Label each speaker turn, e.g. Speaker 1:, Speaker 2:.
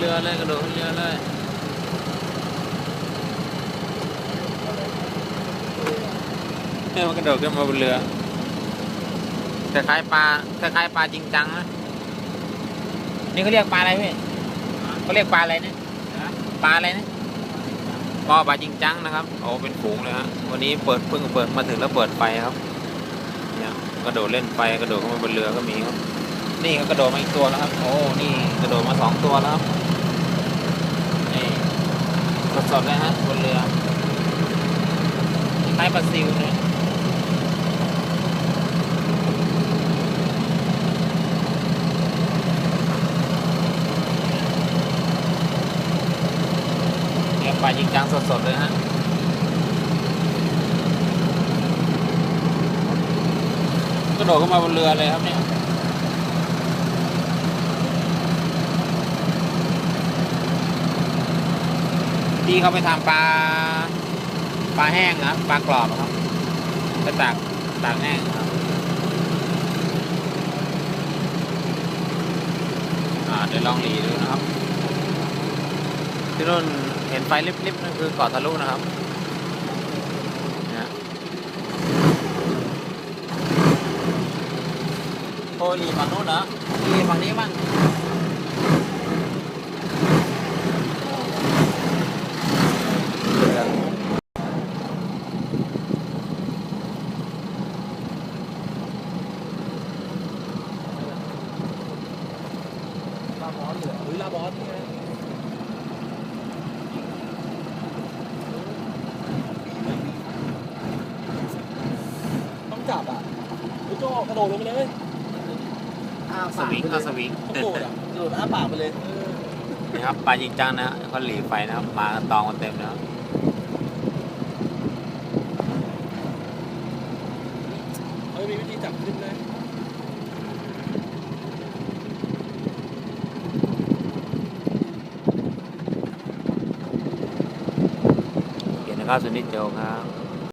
Speaker 1: เลยกระโดดขึ้นเรือเลยเนี่ยมันกระโดดขึ้นมาบนเรือคล้ายๆปลาคล้ายๆปลาจริงจังนะนี่เขาเรียกปลาอะไรพี่เขาเรียกปลาอะไรเนี่ยปลาอะไรเนี่ยปลาปลาจริงจังนะครับโอ้เป็นฝูงเลยฮะวันนี้เปิดเพิ่งเปิดมาถึงแล้วเปิดไฟครับ เนี่ยกระโดดเล่นไฟกระโดดเข้ามาบนเรือก็มีครับ นี่ก็กระโดดมาอีกตัวแล้วครับ โอ้ นี่กระโดดมาสองตัวแล้วนี่สดๆเลยฮะบนเรือคล้ปลาซิวเลยเนี่ยปลาจริงจังสดๆเลยฮะกระโดดเข้ามาบนเรือเลยครับเนี่ย ที่เขาไปทำปลาปลาแห้งนะปลากรอบครับไปตากตากแห้งครับอ่าเดี๋ยวลองหลีดูนะครับ ที่นู่นเห็นไฟลิบๆนั่นคือเกาะทะลุนะครับนะโอ้หลีฝั่งนู้นเหรอหลีฝั่งนี้บ้ง
Speaker 2: ลาบอสเหรอหรือลาบอสไงต้อง จับอะไอ้โจ้กระโดดลงไปเลยอ้า
Speaker 1: ส
Speaker 2: ปาก
Speaker 1: วิง
Speaker 2: ไปเล
Speaker 1: เอา
Speaker 2: ย
Speaker 1: สวิง
Speaker 2: โกรธอะกระโดดอ้าปากไปเลยเออ
Speaker 1: นะครับปลาจริงจังนะฮะเขาหลีไฟนะครับมาตองกันเต็มนะครับ
Speaker 2: เขามีวิธีจับขึ้นไหม
Speaker 1: เขียนนะครับสุนิจโจครับ